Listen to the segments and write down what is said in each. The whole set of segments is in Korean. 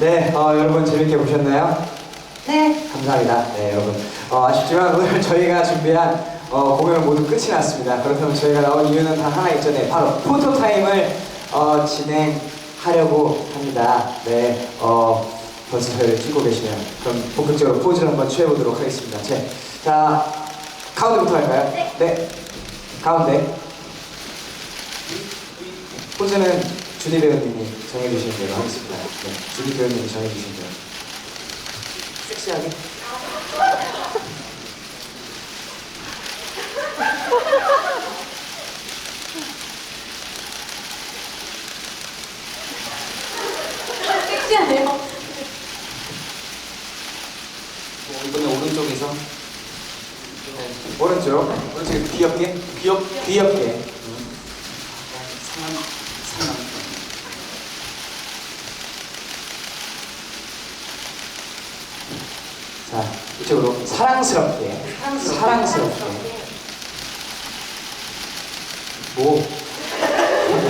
네, 어, 여러분 재밌게 보셨나요? 네. 감사합니다. 네, 여러분. 어, 아쉽지만 오늘 저희가 준비한 어, 공연 모두 끝이 났습니다. 그렇다면 저희가 나온 이유는 단 하나. 네, 바로 포토 타임을 어, 진행하려고 합니다. 네, 어, 벌써 저희를 찍고 계시네요. 그럼 본격적으로 포즈를 한번 취해보도록 하겠습니다. 제, 자, 가운데부터 할까요? 네. 가운데. 포즈는 주디 배우님이 정해주시는 대로 하겠습니다. 네, 주디 배우님이 정해주시는 대로. 섹시하게. 섹시하네요. 뭐 이번에 오른쪽에서 네, 오른쪽. 오른쪽 귀엽게. 귀엽, 귀엽게. 상한 상한 자, 이쪽으로 사랑스럽게. 사랑스럽게. 오.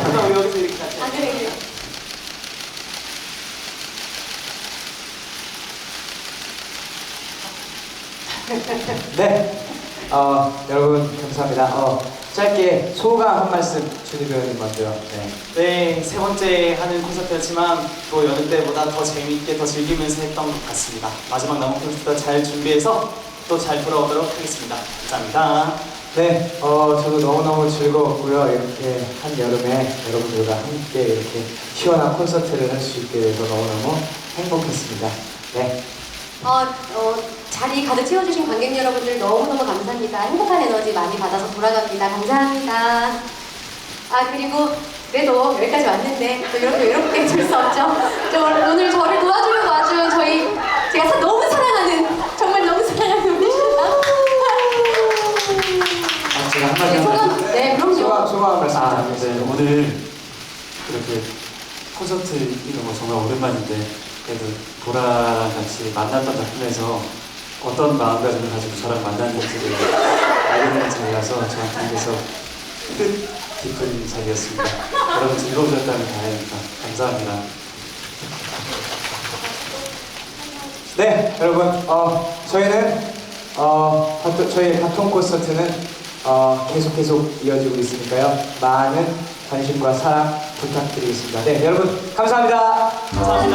그럼 여기서 이렇게 같이 안 그래, 그래. 네. 어, 여러분, 감사합니다. 어, 짧게 소감 한 말씀 주디 배우님 먼저. 네. 네, 세 번째 하는 콘서트였지만 또 여느 때보다 더 재미있게 더 즐기면서 했던 것 같습니다. 마지막 남은 콘서트 잘 준비해서 또 잘 돌아오도록 하겠습니다. 감사합니다. 네, 어, 저도 너무너무 즐거웠고요. 이렇게 한여름에 여러분들과 함께 이렇게 시원한 콘서트를 할 수 있게 돼서 너무너무 행복했습니다. 네. 어, 어, 자리 가득 채워주신 관객 여러분들 너무너무 감사합니다. 행복한 에너지 많이 받아서 돌아갑니다. 감사합니다. 아, 그리고 그래도 여기까지 왔는데 또 이렇게 이렇게 줄 수 없죠. 저 오늘 저를 도와주려고 와준 저희 제가 사- 너무 사랑하는 정말 너무 사랑하는 우리 신랑. 아, 제가 한마디 네, 소감, 하면 네, 그럼요. 소감, 소감 말씀 아, 네. 부탁드리겠습니다. 오늘 이렇게 콘서트 이런 거 정말 오랜만인데 그래도 보라랑 같이 만났던 작품에서 어떤 마음가짐을 가지고 저랑 만났는지를 알게 되는 자리라서 저한테 그래서 뜻 깊은 자리였습니다. 여러분 즐거우셨다면 다행입니다. 감사합니다. 네, 여러분, 어, 저희는 어, 저희 바통 콘서트는 어, 계속 계속 이어지고 있으니까요. 많은 관심과 사랑 부탁드리겠습니다. 네, 여러분 감사합니다. 감사합니다.